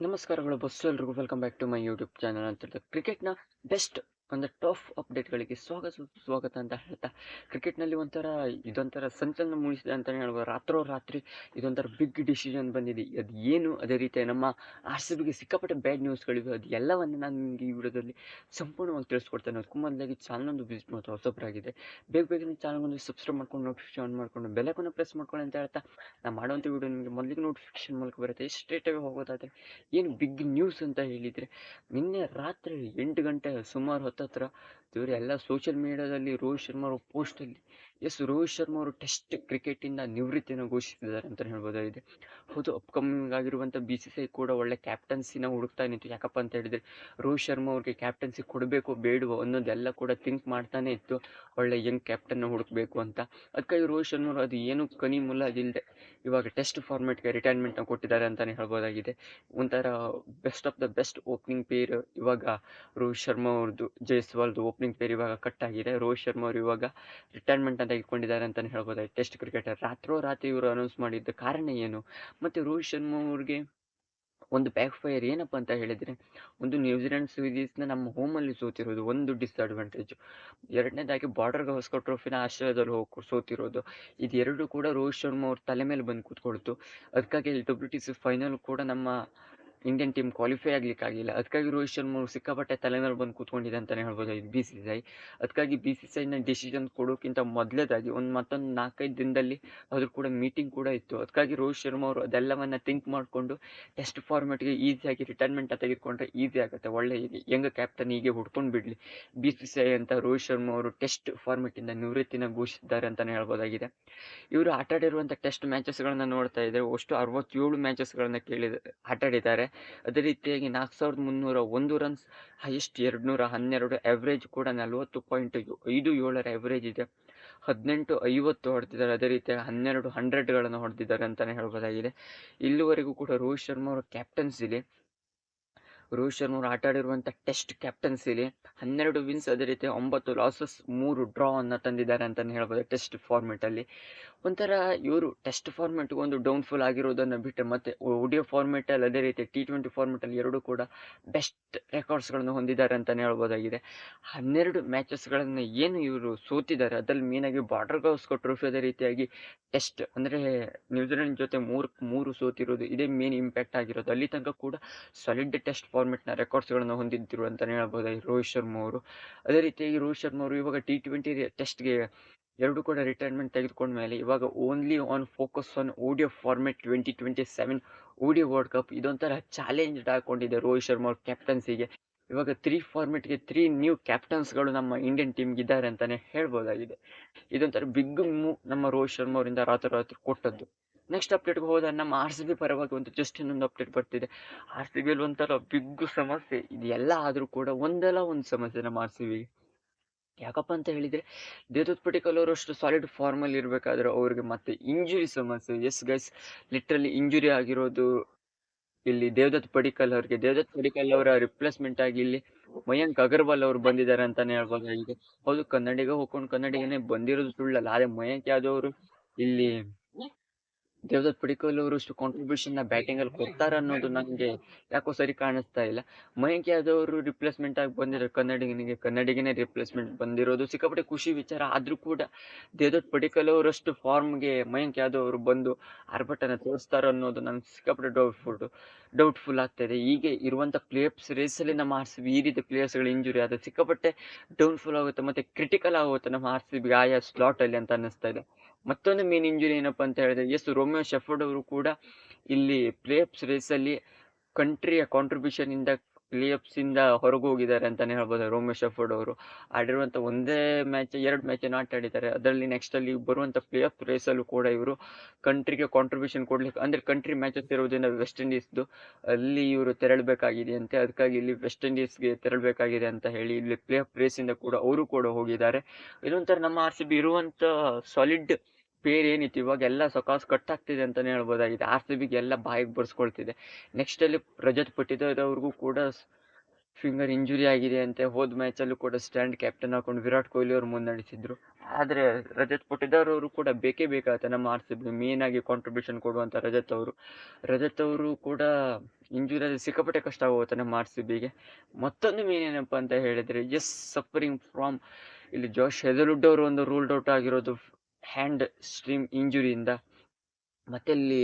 ನಮಸ್ಕಾರಗಳು ಬಸ್ಸು ಎಲ್ರಿಗೂ. Welcome back to my YouTube channel ಅಂತ ಹೇಳ್ತಾ ಕ್ರಿಕೆಟ್ನ ಬೆಸ್ಟ್ ಅಂದರೆ ಟಾಪ್ ಅಪ್ಡೇಟ್ಗಳಿಗೆ ಸ್ವಾಗತ ಸ್ವಾಗತ ಅಂತ ಹೇಳ್ತಾ, ಕ್ರಿಕೆಟ್ನಲ್ಲಿ ಒಂಥರ ಇದೊಂಥರ ಸಂಚಲನ ಮೂಡಿಸಿದೆ ಅಂತಲೇ ಹೇಳ್ಬೋದು. ರಾತ್ರೋ ರಾತ್ರಿ ಇದೊಂಥರ ಬಿಗ್ ಡಿಸಿಷನ್ ಬಂದಿದೆ. ಅದು ಏನು? ಅದೇ ರೀತಿ ನಮ್ಮ ಆರ್ ಸಿ ಬಿಗೆ ಸಿಕ್ಕಾಪಟ್ಟೆ ಬ್ಯಾಡ್ ನ್ಯೂಸ್ಗಳಿವೆ ಅದು ಎಲ್ಲವನ್ನು ನಾನು ನಿಮಗೆ ಈ ವಿಡಿಯೋದಲ್ಲಿ ಸಂಪೂರ್ಣವಾಗಿ ತಿಳಿಸ್ಕೊಡ್ತೇನೆ. ಅದಕ್ಕೂ ಮೊದಲಾಗಿ ಚಾನಲೊಂದು ವಿಸಿಟ್ ಮತ್ತು ಆಗಿದೆ. ಬೇಗ ಬೇಗನೆ ಚಾನಲ್ಗೊಂದು ಸಬ್ಸ್ಕ್ರೈಬ್ ಮಾಡ್ಕೊಂಡು ನೋಟಿಫಿಕೇಶನ್ ಆನ್ ಮಾಡ್ಕೊಂಡು ಬೆಲ್ಲಕ್ಕನ್ನು ಪ್ರೆಸ್ ಮಾಡ್ಕೊಂಡು ಅಂತ ಹೇಳ್ತಾ, ನಾನು ಮಾಡುವಂಥ ವಿಡಿಯೋ ನಿಮಗೆ ಮೊದಲಿಗೆ ನೋಟಿಫಿಕೇಶನ್ ಮೂಲಕ ಬರುತ್ತೆ. ಸ್ಟ್ರೇಟಾಗಿ ಹೋಗೋದಾದರೆ ಏನು ಬಿಗ್ ನ್ಯೂಸ್ ಅಂತ ಹೇಳಿದರೆ, ನಿನ್ನೆ ರಾತ್ರಿ ಎಂಟು ಗಂಟೆ ಸುಮಾರು ಹೊತ್ತತ್ರ. ಇವರೆಲ್ಲ ಸೋಷಿಯಲ್ ಮೀಡಿಯಾದಲ್ಲಿ ರೋಹಿತ್ ಶರ್ಮಾ ಅವರ ಪೋಸ್ಟಲ್ಲಿ ಎಸ್, ರೋಹಿತ್ ಶರ್ಮಾ ಅವರು ಟೆಸ್ಟ್ ಕ್ರಿಕೆಟಿಂದ ನಿವೃತ್ತಿಯನ್ನು ಘೋಷಿಸಿದ್ದಾರೆ ಅಂತ ಹೇಳ್ಬೋದಾಗಿದೆ. ಹೌದು ಅಪ್ಕಮಿಂಗ್ ಆಗಿರುವಂಥ ಬಿ ಸಿ ಸಿ ಕೂಡ ಒಳ್ಳೆ ಕ್ಯಾಪ್ಟನ್ಸಿನ ಹುಡುಕ್ತಾ ನಿಂತು. ಯಾಕಪ್ಪ ಅಂತ ಹೇಳಿದರೆ, ರೋಹಿತ್ ಶರ್ಮಾ ಅವ್ರಿಗೆ ಕ್ಯಾಪ್ಟನ್ಸಿ ಕೊಡಬೇಕು, ಬೇಡವೋ ಅನ್ನೋದೆಲ್ಲ ಕೂಡ ಥಿಂಕ್ ಮಾಡ್ತಾನೆ ಇತ್ತು. ಒಳ್ಳೆ ಯಂಗ್ ಕ್ಯಾಪ್ಟನ್ನ ಹುಡುಕ್ಬೇಕು ಅಂತ. ಅದಕ್ಕಾಗಿ ರೋಹಿತ್ ಶರ್ಮಾ ಅವರು ಅದು ಏನು ಕನಿ ಮುಲ್ಲದಿಲ್ಲದೆ ಇವಾಗ ಟೆಸ್ಟ್ ಫಾರ್ಮೆಟ್ಗೆ ರಿಟೈರ್ಮೆಂಟ್ನ ಕೊಟ್ಟಿದ್ದಾರೆ ಅಂತಲೇ ಹೇಳ್ಬೋದಾಗಿದೆ. ಒಂಥರ best of the best opening pair ಇವಾಗ ರೋಹಿತ್ ಶರ್ಮಾ ಅವ್ರದ್ದು ಜೈಸ್ವಾಲ್ದು ಓಪನಿಂಗ್ ಪೇರ್ ಇವಾಗ ಕಟ್ ಆಗಿದೆ. ರೋಹಿತ್ ಶರ್ಮಾ ಅವರು ಇವಾಗ ರಿಟೈರ್ಮೆಂಟ್ ಅಂತ ಇಟ್ಕೊಂಡಿದ್ದಾರೆ ಅಂತಲೇ ಹೇಳ್ಬೋದು ಟೆಸ್ಟ್ ಕ್ರಿಕೆಟರ್ ರಾತ್ರೋ ರಾತ್ರಿ ಇವರು ಅನೌನ್ಸ್ ಮಾಡಿದ್ದ ಕಾರಣ ಏನು? ಮತ್ತು ರೋಹಿತ್ ಶರ್ಮಾ ಅವ್ರಿಗೆ ಒಂದು ಬ್ಯಾಕ್ ಫೈರ್ ಏನಪ್ಪ ಅಂತ ಹೇಳಿದರೆ, ಒಂದು ನ್ಯೂಜಿಲೆಂಡ್ ಸೀರೀಸ್ನ ನಮ್ಮ ಹೋಮಲ್ಲಿ ಸೋತಿರೋದು ಒಂದು ಡಿಸ್ಅಡ್ವಾಂಟೇಜು ಎರಡನೇದಾಗಿ ಬಾರ್ಡರ್ ಗವಸ್ಕರ್ ಟ್ರೋಫಿನ ಆಶ್ರಯದಲ್ಲಿ ಹೋಗಿ ಸೋತಿರೋದು. ಇದೆರಡು ಕೂಡ ರೋಹಿತ್ ಶರ್ಮಾ ಅವ್ರ ತಲೆ ಮೇಲೆ ಬಂದು ಕೂತ್ಕೊಳ್ತು. ಅದಕ್ಕಾಗಿ ಡಬ್ಲ್ಯೂ ಟಿ ಸಿ ಫೈನಲ್ ಕೂಡ ನಮ್ಮ ಇಂಡಿಯನ್ ಟೀಮ್ ಕ್ವಾಲಿಫೈ ಆಗಲಿಕ್ಕಾಗಿಲ್ಲ. ಅದಕ್ಕಾಗಿ ರೋಹಿತ್ ಶರ್ಮಾ ಅವರು ಸಿಕ್ಕಾಪಟ್ಟೆ ತಲೆಮೇಲೆ ಬಂದು ಕೂತ್ಕೊಂಡಿದೆ ಅಂತಲೇ ಹೇಳ್ಬೋದು ಇದು ಬಿ ಸಿ ಸಿ ಐ ಅದಕ್ಕಾಗಿ ಬಿ ಸಿ ಸಿ ಐನ ಡಿಸಿಷನ್ ಕೊಡೋಕ್ಕಿಂತ ಮೊದಲೇದಾಗಿ ಒಂದು ಮತ್ತೊಂದು ನಾಲ್ಕೈದು ದಿನದಲ್ಲಿ ಅದ್ರ ಕೂಡ ಮೀಟಿಂಗ್ ಕೂಡ ಇತ್ತು. ಅದಕ್ಕಾಗಿ ರೋಹಿತ್ ಶರ್ಮಾ ಅವರು ಅದೆಲ್ಲವನ್ನು ಥಿಂಕ್ ಮಾಡಿಕೊಂಡು ಟೆಸ್ಟ್ ಫಾರ್ಮೆಟ್ಗೆ ಈಸಿಯಾಗಿ ರಿಟೈರ್ಮೆಂಟ್ ತೆಗೆದುಕೊಂಡ್ರೆ ಈಸಿ ಆಗುತ್ತೆ, ಒಳ್ಳೆ ಯಂಗ್ ಕ್ಯಾಪ್ಟನ್ ಹೀಗೆ ಹುಡ್ಕೊಂಡು ಬಿಡಲಿ? ಬಿ ಸಿ ಸಿ ಐ ಅಂತ ರೋಹಿತ್ ಶರ್ಮಾ ಅವರು ಟೆಸ್ಟ್ ಫಾರ್ಮೆಟಿಂದ ನಿವೃತ್ತಿನ ಘೋಷಿಸಿದ್ದಾರೆ ಅಂತಲೇ ಹೇಳ್ಬೋದಾಗಿದೆ. ಇವರು ಆಟಾಡಿರುವಂಥ ಟೆಸ್ಟ್ ಮ್ಯಾಚಸ್ಗಳನ್ನ ನೋಡ್ತಾ ಇದ್ದಾರೆ ಅಷ್ಟು ಅರವತ್ತೇಳು ಮ್ಯಾಚಸ್ಗಳನ್ನ ಕೇಳಿದ ಆಟಾಡಿದ್ದಾರೆ. ಅದೇ ರೀತಿಯಾಗಿ ನಾಲ್ಕು ಸಾವಿರದ ಮುನ್ನೂರ ಒಂದು ರನ್ಸ್ ಹೈಯೆಸ್ಟ್ ಎರಡು ನೂರ ಹನ್ನೆರಡು ಎವ್ರೇಜ್ ಕೂಡ ನಲವತ್ತು ಪಾಯಿಂಟ್ ಐದು ಏಳರ ಎವ್ರೇಜ್ ಇದೆ. ಹದಿನೆಂಟು ಐವತ್ತು ಹೊಡೆದಿದ್ದಾರೆ, ಅದೇ ರೀತಿಯಾಗಿ ಹನ್ನೆರಡು ಹಂಡ್ರೆಡ್ಗಳನ್ನು ಹೊಡೆದಿದ್ದಾರೆ ಅಂತಲೇ ಹೇಳ್ಬೋದಾಗಿದೆ. ಇಲ್ಲಿವರೆಗೂ ಕೂಡ ರೋಹಿತ್ ಶರ್ಮಾ ಅವರ ಕ್ಯಾಪ್ಟನ್ಸಿಲಿ ರೋಹಿತ್ ಶರ್ಮಾ ಅವರು ಆಟ ಆಡಿರುವಂಥ ಟೆಸ್ಟ್ ಕ್ಯಾಪ್ಟನ್ಸಿಲಿ ಹನ್ನೆರಡು ವಿನ್ಸ್ ಅದೇ ರೀತಿ ಒಂಬತ್ತು ಲಾಸಸ್ ಮೂರು ಡ್ರಾ ಅನ್ನು ತಂದಿದ್ದಾರೆ ಅಂತಲೇ ಹೇಳ್ಬೋದು ಟೆಸ್ಟ್ ಫಾರ್ಮೆಟಲ್ಲಿ ಒಂಥರ ಇವರು ಟೆಸ್ಟ್ ಫಾರ್ಮೆಟ್ಗೆ ಒಂದು ಡೌನ್ಫಾಲ್ ಆಗಿರೋದನ್ನು ಬಿಟ್ಟು ಮತ್ತು ಒಡಿಯೋ ಫಾರ್ಮೆಟಲ್ಲಿ ಅದೇ ರೀತಿ ಟಿ ಟ್ವೆಂಟಿ ಫಾರ್ಮೆಟಲ್ಲಿ ಎರಡೂ ಕೂಡ ಬೆಸ್ಟ್ ರೆಕಾರ್ಡ್ಸ್ಗಳನ್ನು ಹೊಂದಿದ್ದಾರೆ ಅಂತಲೇ ಹೇಳ್ಬೋದಾಗಿದೆ. ಹನ್ನೆರಡು ಮ್ಯಾಚಸ್ಗಳನ್ನು ಏನು ಇವರು ಸೋತಿದ್ದಾರೆ, ಅದರಲ್ಲಿ ಮೇನಾಗಿ ಬಾರ್ಡರ್ ಗವಾಸ್ಕರ್ ಟ್ರೋಫಿ ಅದೇ ರೀತಿಯಾಗಿ ಟೆಸ್ಟ್ ಅಂದರೆ ನ್ಯೂಜಿಲೆಂಡ್ ಜೊತೆ ಮೂರು ಮೂರು ಸೋತಿರೋದು ಇದೇ ಮೇನ್ ಇಂಪ್ಯಾಕ್ಟ್ ಆಗಿರೋದು. ಅಲ್ಲಿ ತನಕ ಕೂಡ ಸಾಲಿಡ್ ಟೆಸ್ಟ್ ಫಾರ್ಮೆಟ್ನ ರೆಕಾರ್ಡ್ಸ್ಗಳನ್ನು ಹೊಂದಿದ್ದರು ಅಂತಲೇ ಹೇಳ್ಬೋದು? ರೋಹಿತ್ ಶರ್ಮಾ ಅವರು. ಅದೇ ರೀತಿಯಾಗಿ ರೋಹಿತ್ ಶರ್ಮಾ ಅವರು ಇವಾಗ ಟಿ ಟ್ವೆಂಟಿ ಟೆಸ್ಟ್ಗೆ ಎರಡು ಕೂಡ ರಿಟೈರ್ಮೆಂಟ್ ತೆಗೆದುಕೊಂಡ ಮೇಲೆ ಇವಾಗ only on focus on ODI format twenty twenty seven ODI world cup ಇದೊಂಥರ ಚಾಲೆಂಜ್ ಹಾಕೊಂಡಿದೆ ರೋಹಿತ್ ಶರ್ಮಾ ಅವ್ರ ಕ್ಯಾಪ್ಟನ್ಸಿಗೆ ಇವಾಗ ತ್ರೀ ಫಾರ್ಮೆಟ್ಗೆ ತ್ರೀ ನ್ಯೂ ಕ್ಯಾಪ್ಟನ್ಸ್ಗಳು ನಮ್ಮ ಇಂಡಿಯನ್ ಟೀಮ್ಗೆ ಇದ್ದಾರೆ ಅಂತಲೇ ಹೇಳ್ಬೋದಾಗಿದೆ. ಇದೊಂಥರ ಬಿಗ್ ಮೂವ್ ನಮ್ಮ ರೋಹಿತ್ ಶರ್ಮಾ ಅವರಿಂದ ರಾತ್ರಿ ಕೊಟ್ಟದ್ದು. ನೆಕ್ಸ್ಟ್ ಅಪ್ಡೇಟ್ಗೆ ಹೋದ ನಮ್ಮ ಆರ್ ಸಿ ಬಿ ಪರವಾಗಿ ಒಂದು ಜಸ್ಟ್ ಇನ್ನೊಂದು ಅಪ್ಡೇಟ್ ಬರ್ತಿದೆ. ಆರ್ ಸಿ ಬಿಯಲ್ಲಿ ಒಂಥರ ಬಿಗ್ ಸಮಸ್ಯೆ. ಇದೆಲ್ಲ ಆದರೂ ಕೂಡ ಒಂದಲ್ಲ ಒಂದು ಸಮಸ್ಯೆ ನಮ್ಮ ಆರ್ ಸಿ ಬಿಗೆ ಯಾಕಪ್ಪ ಅಂತ ಹೇಳಿದರೆ, ದೇವದತ್ ಪಟಿಕಲ್ ಅವರು ಅಷ್ಟು ಸಾಲಿಡ್ ಫಾರ್ಮಲ್ಲಿ ಇರಬೇಕಾದ್ರೆ ಅವ್ರಿಗೆ ಮತ್ತೆ ಇಂಜುರಿ ಸಮಸ್ಯೆ. ಎಸ್ ಗೈಸ್ ಲಿಟ್ರಲಿ ಇಂಜುರಿ ಆಗಿರೋದು ಇಲ್ಲಿ ದೇವದತ್ ಪಡಿಕಲ್ ಅವರಿಗೆ. ದೇವದತ್ ಪಡಿಕಲ್ ಅವರ ರಿಪ್ಲೇಸ್ಮೆಂಟ್ ಆಗಿ ಇಲ್ಲಿ ಮಯಾಂಕ್ ಅಗರ್ವಾಲ್ ಅವರು ಬಂದಿದ್ದಾರೆ ಅಂತಾನೆ ಹೇಳ್ಬೋದಾಗಿದೆ ಹೌದು, ಕನ್ನಡಿಗ ಹೋಗ್ಕೊಂಡು ಕನ್ನಡಿಗನೇ ಬಂದಿರೋದು ಸುಳ್ಳಲ್ಲ. ಆದರೆ ಮಯಾಂಕ್ ಯಾದವ್ ಇಲ್ಲಿ ದೇವದತ್ ಪಡಿಕಲ್ ಅವರು ಇಷ್ಟು ಬ್ಯಾಟಿಂಗ್ ಅಲ್ಲಿ ಕೊಡ್ತಾರ ಅನ್ನೋದು ನನಗೆ ಯಾಕೋ ಸರಿ ಕಾಣಿಸ್ತಾ ಇಲ್ಲ. ಮಯಾಂಕ್ ಯಾದವ್ ಅವರು ರಿಪ್ಲೇಸ್ಮೆಂಟ್ ಆಗಿ ಬಂದಿರೋ ಕನ್ನಡಿಗನಿಗೆ, ಕನ್ನಡಿಗನೇ ರಿಪ್ಲೇಸ್ಮೆಂಟ್ ಬಂದಿರೋದು, ಸಿಕ್ಕಾಪಟ್ಟೆ ಖುಷಿ ವಿಚಾರ ಆದ್ರೂ ಕೂಡ ದೇವದತ್ ಪಡಿಕಲ್ ಅವರಷ್ಟು ಫಾರ್ಮ್ಗೆ ಮಯಾಂಕ್ ಯಾದವ್ ಅವರು ಬಂದು ಆರ್ಭಟನ ತೋರಿಸ್ತಾರ ಅನ್ನೋದು ನನಗೆ ಸಿಕ್ಕಾಪಟ್ಟೆ ಡೌಟ್ಫುಲ್ ಡೌಟ್ಫುಲ್ ಆಗ್ತಾ ಇದೆ. ಹೀಗೆ ಇರುವಂತ ಪ್ಲೇಯರ್ಸ್ ರೇಸಲ್ಲಿ ನಮ್ಮ ಆರ್ ಸಿ ಈ ರೀತಿ ಪ್ಲೇಯರ್ಸ್ಗಳು ಇಂಜುರಿ ಆದ್ರೆ ಸಿಕ್ಕಾಪಟ್ಟೆ ಡೌನ್ಫುಲ್ ಆಗುತ್ತೆ, ಮತ್ತೆ ಕ್ರಿಟಿಕಲ್ ಆಗುತ್ತೆ ನಮ್ಮ ಆರ್ ಸಿ ಬಿ ಆಯಾ ಸ್ಲಾಟ್ ಅಲ್ಲಿ ಅಂತ ಅನ್ನಿಸ್ತಾ ಇದೆ. ಮತ್ತೊಂದು ಮೇನ್ ಇಂಜುರಿ ಏನಪ್ಪ ಅಂತ ಹೇಳಿದ್ರೆ ಎಸ್ ರೋಮಿಯೋ ಶೆಫರ್ಡ್ ಅವರು ಕೂಡ ಇಲ್ಲಿ ಪ್ಲೇಯರ್ಸ್ ರೇಸಲ್ಲಿ ಕಂಟ್ರಿಯ ಕಾಂಟ್ರಿಬ್ಯೂಷನ್ ಇಂದ ಹೊರಗೆ ಹೋಗಿದ್ದಾರೆ ಅಂತಾನೆ ಹೇಳ್ಬೋದು ರೋಮಿಯೋ ಶೆಫರ್ಡ್ ಅವರು. ಆಡಿರುವಂತ ಒಂದೇ ಮ್ಯಾಚ್ ಎರಡು ಮ್ಯಾಚ್ ಆಟ ಆಡಿದ್ದಾರೆ. ಅದರಲ್ಲಿ ನೆಕ್ಸ್ಟ್ ಅಲ್ಲಿ ಬರುವಂತ ಪ್ಲೇ ಆಫ್ ರೇಸಲ್ಲೂ ಕೂಡ ಇವರು ಕಂಟ್ರಿಗೆ ಕಾಂಟ್ರಿಬ್ಯೂಷನ್ ಕೊಡ್ಲಿಕ್ಕೆ, ಅಂದ್ರೆ ಕಂಟ್ರಿ ಮ್ಯಾಚಸ್ ಇರೋದ್ರಿಂದ ವೆಸ್ಟ್ ಇಂಡೀಸ್ದು ಅಲ್ಲಿ ಇವರು ತೆರಳಬೇಕಾಗಿದೆ ಅಂತೆ. ಅದಕ್ಕಾಗಿ ಇಲ್ಲಿ ವೆಸ್ಟ್ ಇಂಡೀಸ್ಗೆ ತೆರಳಬೇಕಾಗಿದೆ ಅಂತ ಹೇಳಿ ಇಲ್ಲಿ ಪ್ಲೇ ಆಫ್ ರೇಸಿಂದ ಕೂಡ ಅವರು ಕೂಡ ಹೋಗಿದ್ದಾರೆ. ಇದೊಂಥರ ನಮ್ಮ ಆರ್ ಸಿ ಬಿ ಇರುವಂತ ಸಾಲಿಡ್ ಪೇರ್ ಏನಿತ್ತು ಇವಾಗ ಎಲ್ಲ ಸೊಕಾಸ್ ಕಟ್ ಆಗ್ತಿದೆ ಅಂತಾನೆ ಹೇಳ್ಬೋದಾಗಿದೆ. ಆರ್ ಸಿ ಬಿಗೆ ಎಲ್ಲ ಬಾಯಿಗೆ ಬರ್ಸ್ಕೊಳ್ತಿದೆ. ನೆಕ್ಸ್ಟ್ ಅಲ್ಲಿ ರಜತ್ ಪಟ್ಟಿದಾರ್ ಅವ್ರಿಗೂ ಕೂಡ ಫಿಂಗರ್ ಇಂಜುರಿ ಆಗಿದೆ ಅಂತೆ. ಹೋದ ಮ್ಯಾಚಲ್ಲೂ ಕೂಡ ಸ್ಟ್ಯಾಂಡ್ ಕ್ಯಾಪ್ಟನ್ ಹಾಕೊಂಡು ವಿರಾಟ್ ಕೊಹ್ಲಿ ಅವರು ಮುನ್ನಡೆಸಿದ್ರು ಆದರೆ ರಜತ್ ಪಟ್ಟಿದಾರ್ ಅವರು ಕೂಡ ಬೇಕೇ ಬೇಕಾಗುತ್ತೆ ನಮ್ಮ ಆರ್ ಸಿ ಬಿ ಮೇನ್ ಆಗಿ ಕಾಂಟ್ರಿಬ್ಯೂಷನ್ ಕೊಡುವಂಥ ರಜತ್ ಅವರು. ರಜತ್ ಅವರು ಕೂಡ ಇಂಜುರಿಯಲ್ಲಿ ಸಿಕ್ಕಾಪಟ್ಟೆ ಕಷ್ಟ ಆಗುತ್ತೆ ನಮ್ಮ ಆರ್ ಸಿ ಬಿಗೆ. ಮತ್ತೊಂದು ಮೇನ್ ಏನಪ್ಪ ಅಂತ ಹೇಳಿದರೆ ಎಸ್ ಸಫರಿಂಗ್ ಫ್ರಾಮ್ ಇಲ್ಲಿ ಜೋಶ್ ಹೆದರುಡ್ ಅವರು ಒಂದು ರೂಲ್ಡ್ ಔಟ್ ಆಗಿರೋದು ಹ್ಯಾಂಡ್ ಸ್ಟ್ರೀಮ್ ಇಂಜುರಿಯಿಂದ ಮತ್ತೆ ಇಲ್ಲಿ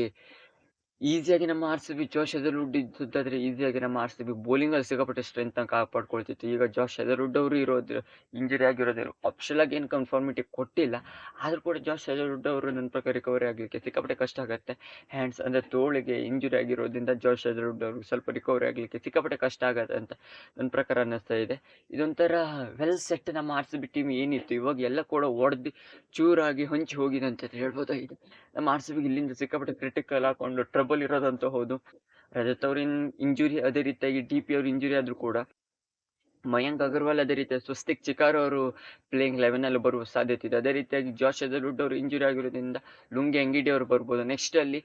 ಈಸಿಯಾಗಿ ನಮ್ಮ R C B Josh Hazlewood ಇದ್ದಾದ್ರೆ ಈಸಿಯಾಗಿ ನಮ್ಮ ಆರ್ ಸಿ ಬಿ ಬೌಲಿಂಗಲ್ಲಿ ಸಿಕ್ಕಾಪಟ್ಟೆ ಸ್ಟ್ರೆಂತ್ ಕಾಪಾಡ್ಕೊಳ್ತಿತ್ತು. ಈಗ ಜೋಶ್ ಹೆದರ್ವುಡ್ ಅವರು ಇರೋದು ಇಂಜುರಿ ಆಗಿರೋದು ಅಫಿಷಿಯಲ್ ಆಗಿ ಏನು ಕನ್ಫರ್ಮಿಟಿ ಕೊಟ್ಟಿಲ್ಲ. ಆದರೂ ಕೂಡ ಜೋಶ್ ಹೆದರ್ವುಡ್ ಅವರು ನನ್ನ ಪ್ರಕಾರ ರಿಕವರಿ ಆಗಲಿಕ್ಕೆ ಸಿಕ್ಕಾಪಟ್ಟೆ ಕಷ್ಟ ಆಗುತ್ತೆ. ಹ್ಯಾಂಡ್ಸ್ ಅಂದರೆ ತೋಳಿಗೆ ಇಂಜುರಿ ಆಗಿರೋದ್ರಿಂದ ಜೋಶ್ ಹೆದರ್ವುಡ್ ಅವ್ರಿಗೆ ಸ್ವಲ್ಪ ರಿಕವರಿ ಆಗಲಿಕ್ಕೆ ಸಿಕ್ಕಾಪಟ್ಟೆ ಕಷ್ಟ ಆಗುತ್ತೆ ಅಂತ ನನ್ನ ಪ್ರಕಾರ ಅನ್ನಿಸ್ತಾ ಇದೆ. ಇದೊಂಥರ ವೆಲ್ ಸೆಟ್ ನಮ್ಮ ಆರ್ ಸಿ ಬಿ ಟೀಮ್ ಏನಿತ್ತು, ಇವಾಗ ಎಲ್ಲ ಕೂಡ ಒಡೆದು ಚೂರಾಗಿ ಹೊಂಚಿ ಹೋಗಿದೆ ಅಂತ ಹೇಳ್ಬೋದಾಗಿದೆ. ನಮ್ಮ ಆರ್ ಸಿ ಬಿಗೆ ಇಲ್ಲಿಂದ ಸಿಕ್ಕಾಪಟ್ಟೆ ಕ್ರಿಟಿಕಲ್ ಹಾಕೊಂಡು ಟ್ರಬಲ್ ಇರೋದಂತೂ ಹೌದು. ರಜತ್ ಅವ್ರ ಇಂಜುರಿ ಅದೇ ರೀತಿಯಾಗಿ ಡಿ ಪಿ ಅವ್ರ ಇಂಜುರಿ ಆದ್ರೂ ಕೂಡ, ಮಯಾಂಕ್ ಅಗರ್ವಾಲ್ ಅದೇ ರೀತಿ, ಸ್ವಸ್ತಿಕ್ ಚಿಕಾರ್ ಅವರು ಪ್ಲೇಯಿಂಗ್ ಲೆವೆನ್ ಅಲ್ಲಿ ಬರುವ ಸಾಧ್ಯತೆ ಇದೆ. ಅದೇ ರೀತಿಯಾಗಿ ಜಾಶ್ ಅದರುಡ್ ಅವರು ಇಂಜುರಿ ಆಗಿರೋದ್ರಿಂದ, ಲುಂಗಿ ಅಂಗಿಡಿ ಅವರು ಬರ್ಬೋದು. ನೆಕ್ಸ್ಟ್ ಅಲ್ಲಿ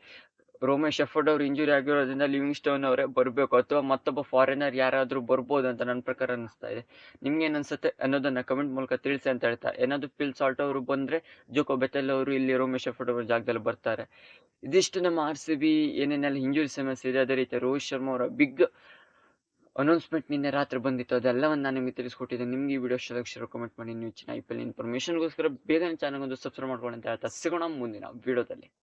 ರೋಮೇಶ್ ಶೆಫರ್ಡ್ ಅವರು ಇಂಜುರಿ ಆಗಿರೋದ್ರಿಂದ ಲಿವಿಂಗ್ ಸ್ಟೋನ್ ಅವರೇ ಬರಬೇಕು ಅಥವಾ ಮತ್ತೊಬ್ಬ ಫಾರಿನರ್ ಯಾರಾದರೂ ಬರ್ಬೋದು ಅಂತ ನನ್ನ ಪ್ರಕಾರ ಅನಿಸ್ತಾ ಇದೆ. ನಿಮ್ಗೆ ಏನು ಅನ್ಸುತ್ತೆ ಅನ್ನೋದನ್ನ ಕಮೆಂಟ್ ಮೂಲಕ ತಿಳಿಸಿ ಅಂತ ಹೇಳ್ತಾ. ಏನಾದರೂ ಪಿಲ್ ಸಾಲ್ಟ್ ಅವರು ಬಂದರೆ ಜೋಕೋ ಬೆತೆಲ್ ಅವರು ಇಲ್ಲಿ ರೋಮೇಶ್ ಶೆಫರ್ಡ್ ಅವರ ಜಾಗದಲ್ಲಿ ಬರ್ತಾರೆ. ಇದಿಷ್ಟು ನಮ್ಮ ಆರ್ ಸಿ ಬಿ ಏನೇನೆಲ್ಲ ಇಂಜುರಿ ಸಮಸ್ಯೆ ಇದೆ, ಅದೇ ರೀತಿ ರೋಹಿತ್ ಶರ್ಮಾ ಅವರ ಬಿಗ್ ಅನೌನ್ಸ್ಮೆಂಟ್ ನಿನ್ನೆ ರಾತ್ರಿ ಬಂದಿತ್ತು. ಅದೆಲ್ಲವನ್ನು ನಾನು ನಿಮಗೆ ತಿಳಿಸ್ಕೊಟ್ಟಿದ್ದೆ ನಿಮಗೆ ಈ ವಿಡಿಯೋ ಇಷ್ಟ ಕಮೆಂಟ್ ಮಾಡಿ ನೀವು ಚೆನ್ನಾಗಿ ಐ ಪಿ ಎಲ್ ಇನ್ಫಾರ್ಮೇಷನ್ಗೋಸ್ಕರ ಬೇಗನೆ ಚಾನಲ್ ಒಂದು ಸಬ್ಸ್ಕ್ರೈಬ್ ಮಾಡ್ಕೊಳ್ಳಿ ಅಂತ ಹೇಳ್ತಾ. ಸಿಗೋಣ ಮುಂದಿನ ವಿಡಿಯೋದಲ್ಲಿ